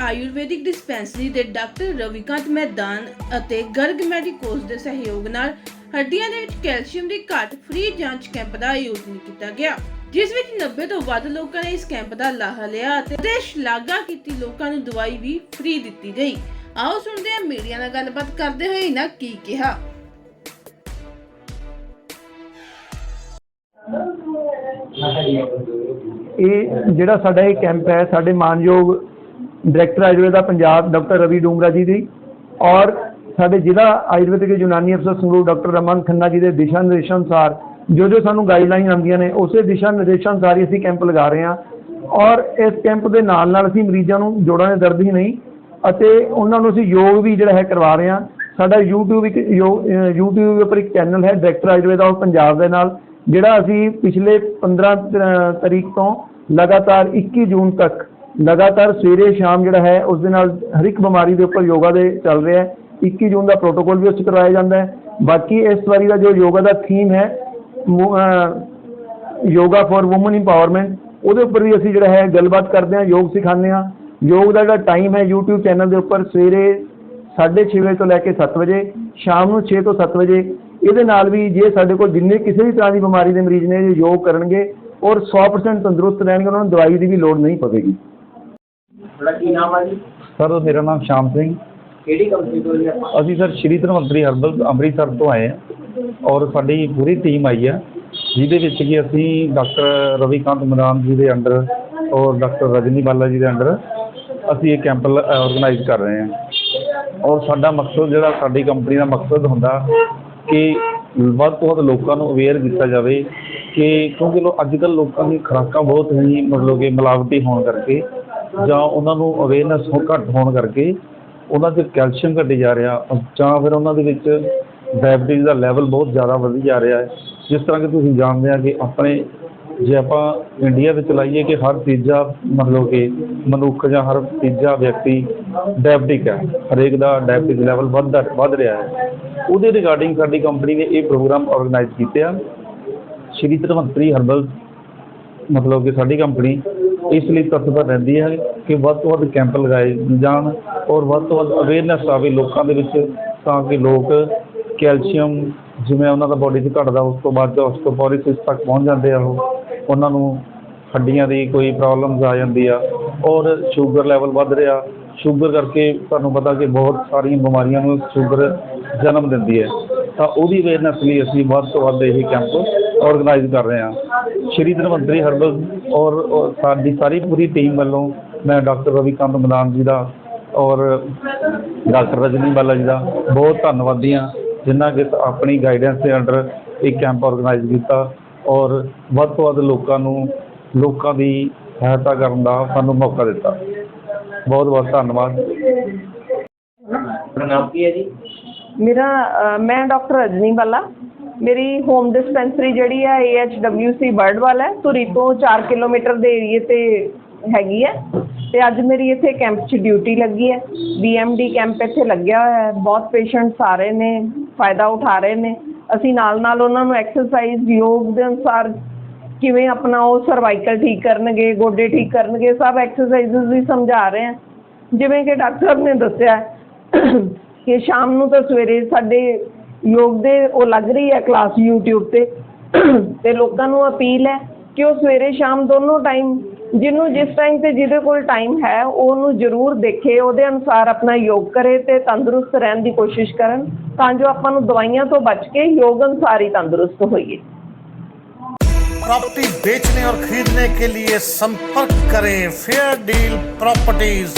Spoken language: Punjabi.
ਆਯੁਰਵੈਦਿਕ ਡਿਸਪੈਂਸਰੀ ਦੇ ਡਾਕਟਰ ਰਵਿਕਾਂਤ ਮੈਦਾਨ ਅਤੇ ਗਰਗ ਮੈਡੀਕੋਸ ਦੇ ਸਹਿਯੋਗ ਨਾਲ ਹੱਡੀਆਂ ਦੇ ਵਿੱਚ ਕੈਲਸ਼ੀਅਮ ਦੀ ਘਾਟ ਫ੍ਰੀ ਜਾਂਚ ਕੈਂਪ ਦਾ ਆਯੋਜਨ ਕੀਤਾ ਗਿਆ, ਜਿਸ ਵਿੱਚ 90 ਤੋਂ ਵੱਧ ਲੋਕਾਂ ਨੇ ਇਸ ਕੈਂਪ ਦਾ ਲਾਹਾ ਲਿਆ ਅਤੇ ਸ਼ਲਾਘਾ ਕੀਤੀ ਲੋਕਾਂ ਨੂੰ ਦਵਾਈ ਵੀ ਫ੍ਰੀ ਦਿੱਤੀ ਗਈ। ਆਓ ਸੁਣਦੇ ਹਾਂ ਮੀਡੀਆ ਨਾਲ ਗੱਲਬਾਤ ਕਰਦੇ ਹੋਏ ਇਹਨਾਂ ਕੀ ਕਿਹਾ। ਇਹ ਜਿਹੜਾ ਸਾਡਾ ਇਹ ਕੈਂਪ ਹੈ, ਸਾਡੇ ਮਾਨਯੋਗ ਡਾਇਰੈਕਟਰ ਆਯੁਰਵੇਦਾ ਪੰਜਾਬ, ਡਾਕਟਰ ਰਵੀ ਡੂੰਗਰਾ ਜੀ ਦੀ ਔਰ ਸਾਡੇ ਜ਼ਿਲ੍ਹਾ ਆਯੁਰਵੈਦਿਕ ਯੂਨਾਨੀ ਅਫਸਰ ਸੰਗਰੂਰ ਡਾਕਟਰ ਰਮਨ ਖੰਨਾ ਜੀ ਦੇ ਦਿਸ਼ਾ ਨਿਰਦੇਸ਼ਾਂ ਅਨੁਸਾਰ ਜੋ ਜੋ ਸਾਨੂੰ ਗਾਈਡਲਾਈਨ ਆਉਂਦੀਆਂ ਨੇ, ਉਸੇ ਦਿਸ਼ਾ ਨਿਰਦੇਸ਼ਾਂ ਅਨੁਸਾਰ ਹੀ ਅਸੀਂ ਕੈਂਪ ਲਗਾ ਰਹੇ ਹਾਂ ਔਰ ਇਸ ਕੈਂਪ ਦੇ ਨਾਲ ਨਾਲ ਅਸੀਂ ਮਰੀਜ਼ਾਂ ਨੂੰ ਜੋੜਾਂ ਦੇ ਦਰਦ ਹੀ ਨਹੀਂ ਅਤੇ ਉਹਨਾਂ ਨੂੰ ਅਸੀਂ ਯੋਗ ਵੀ ਜਿਹੜਾ ਹੈ ਕਰਵਾ ਰਹੇ ਹਾਂ। ਸਾਡਾ YouTube ਇੱਕ ਯੋ- ਅਹ YouTube ਉੱਪਰ ਇੱਕ ਚੈਨਲ ਹੈ ਡਾਇਰੈਕਟਰ ਆਯੁਰਵੇਦਾ ਆਫ ਪੰਜਾਬ ਦੇ ਨਾਲ, ਜਿਹੜਾ ਅਸੀਂ ਪਿਛਲੇ 15 ਤਰੀਕ ਤੋਂ ਲਗਾਤਾਰ 21 ਜੂਨ ਤੱਕ ਲਗਾਤਾਰ ਸਵੇਰੇ ਸ਼ਾਮ ਜਿਹੜਾ ਹੈ, ਉਸ ਦੇ ਨਾਲ ਹਰ ਇੱਕ ਬਿਮਾਰੀ ਦੇ ਉੱਪਰ ਯੋਗਾ ਦੇ ਚੱਲ ਰਿਹਾ ਹੈ। 21 ਜੂਨ ਦਾ ਪ੍ਰੋਟੋਕੋਲ ਵੀ ਉਸ 'ਚ ਕਰਵਾਇਆ ਜਾਂਦਾ ਹੈ। ਬਾਕੀ ਇਸ ਵਾਰੀ ਦਾ ਜੋ ਯੋਗਾ ਦਾ ਥੀਮ ਹੈ ਯੋਗਾ ਫॉर ਔਮਨ ਇੰਪਾਵਰਮੈਂਟ ਉਹਦੇ ਉੱਪਰ ਵੀ ਅਸੀਂ ਜਿਹੜਾ ਹੈ ਗੱਲਬਾਤ ਕਰਦੇ ਹਾਂ, ਯੋਗ ਸਿਖਾਉਂਦੇ ਹਾਂ। ਯੋਗ ਦਾ ਜਿਹੜਾ ਟਾਈਮ ਹੈ, YouTube ਚੈਨਲ ਦੇ ਉੱਪਰ ਸਵੇਰੇ 6:30 ਵਜੇ ਤੋਂ ਲੈ ਕੇ 7 ਵਜੇ, ਸ਼ਾਮ ਨੂੰ 6 ਤੋਂ 7 ਵਜੇ। ਇਹਦੇ ਨਾਲ ਵੀ ਜੇ ਸਾਡੇ ਕੋਲ ਜਿੰਨੇ ਕਿਸੇ ਵੀ ਤਰ੍ਹਾਂ ਦੀ ਬਿਮਾਰੀ ਦੇ ਮਰੀਜ਼ ਨੇ, ਜੇ ਯੋਗ ਕਰਨਗੇ, ਔਰ 100% ਤੰਦਰੁਸਤ ਰਹਿਣਗੇ, ਉਹਨਾਂ ਨੂੰ ਦਵਾਈ ਦੀ ਵੀ ਲੋੜ ਨਹੀਂ ਪਵੇਗੀ। ਤੁਹਾਡਾ ਕੀ ਨਾਮ ਆ ਜੀ? ਸਰ ਮੇਰਾ ਨਾਮ ਸ਼ਾਮ ਸਿੰਘ। ਕਿਹੜੀ ਕੰਪਨੀ ਤੋਂ ਜੀ? ਆਪਾਂ ਅਸੀਂ ਸਰ ਸ਼੍ਰੀ ਧਨਵੰਤਰੀ ਹਰਬਲ ਅੰਮ੍ਰਿਤਸਰ ਤੋਂ ਆਏ ਹਾਂ ਔਰ ਸਾਡੀ ਪੂਰੀ ਟੀਮ ਆਈ ਹੈ ਜਿਹਦੇ ਵਿੱਚ ਕਿ ਅਸੀਂ ਡਾਕਟਰ ਰਵੀਕਾਂਤ ਮਰਾਨ ਜੀ ਦੇ ਅੰਡਰ ਔਰ ਡਾਕਟਰ ਰਜਨੀ ਬਾਲਾ ਜੀ ਦੇ ਅੰਡਰ ਅਸੀਂ ਇਹ ਕੈਂਪ ਆਰਗੇਨਾਈਜ਼ ਕਰ ਰਹੇ ਹਾਂ। ਔਰ ਸਾਡਾ ਮਕਸਦ ਜਿਹੜਾ ਸਾਡੀ ਕੰਪਨੀ ਦਾ ਮਕਸਦ ਹੁੰਦਾ ਕਿ ਵੱਧ ਤੋਂ ਵੱਧ ਲੋਕਾਂ ਨੂੰ ਅਵੇਅਰ ਕੀਤਾ ਜਾਵੇ ਕਿ ਕਿਉਂਕਿ ਲੋ ਅੱਜ ਕੱਲ੍ਹ ਲੋਕਾਂ ਦੀ ਖੁਰਾਕਾਂ ਬਹੁਤ ਹੀ ਮਤਲਬ ਕਿ ਮਿਲਾਵਟੀ ਹੋਣ ਕਰਕੇ ਜਾਂ ਉਹਨਾਂ ਨੂੰ ਅਵੇਅਰਨੈਸ ਘੱਟ ਹੋਣ ਕਰਕੇ ਉਹਨਾਂ 'ਚ ਕੈਲਸ਼ੀਅਮ ਘਟੀ ਜਾ ਰਿਹਾ, ਜਾਂ ਫਿਰ ਉਹਨਾਂ ਦੇ ਵਿੱਚ ਡਾਇਬਟੀਜ਼ ਦਾ ਲੈਵਲ ਬਹੁਤ ਜ਼ਿਆਦਾ ਵਧੀ ਜਾ ਰਿਹਾ ਹੈ। ਜਿਸ ਤਰ੍ਹਾਂ ਕਿ ਤੁਸੀਂ ਜਾਣਦੇ ਆ ਕਿ ਆਪਣੇ ਜੇ ਆਪਾਂ ਇੰਡੀਆ ਵਿੱਚ ਲਾਈਏ ਕਿ ਹਰ ਤੀਜਾ ਮਤਲਬ ਕਿ ਮਨੁੱਖ ਜਾਂ ਹਰ ਤੀਜਾ ਵਿਅਕਤੀ ਡਾਇਬਟਿਕ ਹੈ, ਹਰੇਕ ਦਾ ਡਾਇਬਟਿਕ ਲੈਵਲ ਵੱਧਦਾ, ਵੱਧ ਰਿਹਾ ਹੈ। ਉਹਦੇ ਰਿਗਾਰਡਿੰਗ ਸਾਡੀ ਕੰਪਨੀ ਨੇ ਇਹ ਪ੍ਰੋਗਰਾਮ ਆਰਗੇਨਾਈਜ਼ ਕੀਤੇ ਆ। ਸ਼੍ਰੀ ਧਨਵੰਤਰੀ ਹਰਬਲ, ਮਤਲਬ ਕਿ ਸਾਡੀ ਕੰਪਨੀ ਇਸ ਲਈ ਤਤਪਰ ਰਹਿੰਦੀ ਹੈ ਕਿ ਵੱਧ ਤੋਂ ਵੱਧ ਕੈਂਪ ਲਗਾਏ ਜਾਣ ਔਰ ਵੱਧ ਤੋਂ ਵੱਧ ਅਵੇਅਰਨੈਸ ਆਵੇ ਲੋਕਾਂ ਦੇ ਵਿੱਚ ਤਾਂ ਕਿ ਲੋਕ ਕੈਲਸ਼ੀਅਮ ਜਿਵੇਂ ਉਹਨਾਂ ਦਾ ਬੋਡੀ 'ਚ ਘਟਦਾ ਉਸ ਤੋਂ ਬਾਅਦ ਉਸ ਤੋਂ ਆਸਟੋਪੋਰਿਸਿਸ ਤੱਕ ਪਹੁੰਚ ਜਾਂਦੇ ਆ ਉਹ, ਉਹਨਾਂ ਨੂੰ ਹੱਡੀਆਂ ਦੀ ਕੋਈ ਪ੍ਰੋਬਲਮਸ ਆ ਜਾਂਦੀ ਆ ਔਰ ਸ਼ੂਗਰ ਲੈਵਲ ਵੱਧ ਰਿਹਾ। ਸ਼ੂਗਰ ਕਰਕੇ ਤੁਹਾਨੂੰ ਪਤਾ ਕਿ ਬਹੁਤ ਸਾਰੀਆਂ ਬਿਮਾਰੀਆਂ ਨੂੰ ਸ਼ੂਗਰ ਜਨਮ ਦਿੰਦੀ ਹੈ। ਤਾਂ ਉਹਦੀ ਅਵੇਅਰਨੈਸ ਲਈ ਅਸੀਂ ਵੱਧ ਤੋਂ ਵੱਧ ਇਹ ਕੈਂਪ ਆਰਗੇਨਾਈਜ਼ ਕਰ ਰਹੇ ਹਾਂ। ਸ਼੍ਰੀ ਧਨਵੰਤਰੀ ਹਰਬਲ ਔਰ ਸਾਡੀ ਸਾਰੀ ਪੂਰੀ ਟੀਮ ਵੱਲੋਂ ਮੈਂ ਡਾਕਟਰ ਰਵੀਕਾਂਤ ਮਦਾਨ ਜੀ ਦਾ ਔਰ ਡਾਕਟਰ ਰਜਨੀ ਬਾਲਾ ਜੀ ਦਾ ਬਹੁਤ ਧੰਨਵਾਦੀ ਹਾਂ ਜਿਨ੍ਹਾਂ ਕਿ ਆਪਣੀ ਗਾਈਡੈਂਸ ਦੇ ਅੰਡਰ ਇਹ ਕੈਂਪ ਆਰਗੇਨਾਈਜ਼ ਕੀਤਾ ਔਰ ਵੱਧ ਤੋਂ ਵੱਧ ਲੋਕਾਂ ਨੂੰ ਲੋਕਾਂ ਦੀ ਸਹਾਇਤਾ ਕਰਨ ਦਾ ਸਾਨੂੰ ਮੌਕਾ ਦਿੱਤਾ। ਬਹੁਤ ਬਹੁਤ ਧੰਨਵਾਦ। ਤੁਹਾਡਾ ਨਾਮ ਕੀ ਹੈ ਜੀ? ਮੇਰਾ ਮੈਂ ਡਾਕਟਰ ਰਜਨੀ ਬਾਲਾ। ਮੇਰੀ ਹੋਮ ਡਿਸਪੈਂਸਰੀ ਜਿਹੜੀ ਹੈ A H W AHWC Bardwal ਹੈ। ਧੁਰੀ ਤੋਂ 4 ਕਿਲੋਮੀਟਰ ਦੇ ਏਰੀਏ ਤੇ ਹੈਗੀ ਹੈ। ਤੇ ਅੱਜ ਮੇਰੀ ਇੱਥੇ ਕੈਂਪ 'ਚ ਡਿਊਟੀ ਲੱਗੀ ਹੈ। BMD ਕੈਂਪ ਇੱਥੇ ਲੱਗਿਆ ਹੋਇਆ ਹੈ। ਬਹੁਤ ਪੇਸ਼ੈਂਟਸ ਆ ਰਹੇ ਨੇ, ਫਾਇਦਾ ਉਠਾ ਰਹੇ ਨੇ। ਅਸੀਂ ਨਾਲ ਨਾਲ ਉਹਨਾਂ ਨੂੰ ਐਕਸਰਸਾਈਜ਼ ਯੋਗ ਦੇ ਅਨੁਸਾਰ ਕਿਵੇਂ ਆਪਣਾ ਉਹ ਸਰਵਾਈਕਲ ਠੀਕ ਕਰਨਗੇ, ਗੋਡੇ ਠੀਕ ਕਰਨਗੇ, ਸਭ ਐਕਸਰਸਾਈਜ਼ਸ ਵੀ ਸਮਝਾ ਰਹੇ ਹਾਂ। ਜਿਵੇਂ ਕਿ ਡਾਕਟਰ ਸਾਹਿਬ ਨੇ ਦੱਸਿਆ ਕਿ ਸ਼ਾਮ ਨੂੰ ਤਾਂ ਸਵੇਰੇ ਸਾਡੇ ਯੋਗ ਦੇ ਉਹ ਲੱਗ ਰਹੀ ਹੈ ਕਲਾਸ YouTube ਤੇ ਤੇ ਲੋਕਾਂ ਨੂੰ ਅਪੀਲ ਹੈ ਕਿ ਉਹ ਸਵੇਰੇ ਸ਼ਾਮ ਦੋਨੋਂ ਟਾਈਮ ਜਿਹਨੂੰ ਜਿਸ ਟਾਈਮ ਤੇ ਜਿਹਦੇ ਕੋਲ ਟਾਈਮ ਹੈ ਉਹਨੂੰ ਜ਼ਰੂਰ ਦੇਖੇ ਉਹਦੇ ਅਨੁਸਾਰ ਆਪਣਾ ਯੋਗ ਕਰੇ ਤੇ ਤੰਦਰੁਸਤ ਰਹਿਣ ਦੀ ਕੋਸ਼ਿਸ਼ ਕਰਨ ਤਾਂ ਜੋ ਆਪਾਂ ਨੂੰ ਦਵਾਈਆਂ ਤੋਂ ਬਚ ਕੇ ਯੋਗ ਅਨੁਸਾਰ ਹੀ ਤੰਦਰੁਸਤ ਹੋਈਏ प्रॉपर्टी बेचने और खरीदने के लिए संपर्क करें फेयर डील प्रॉपर्टीज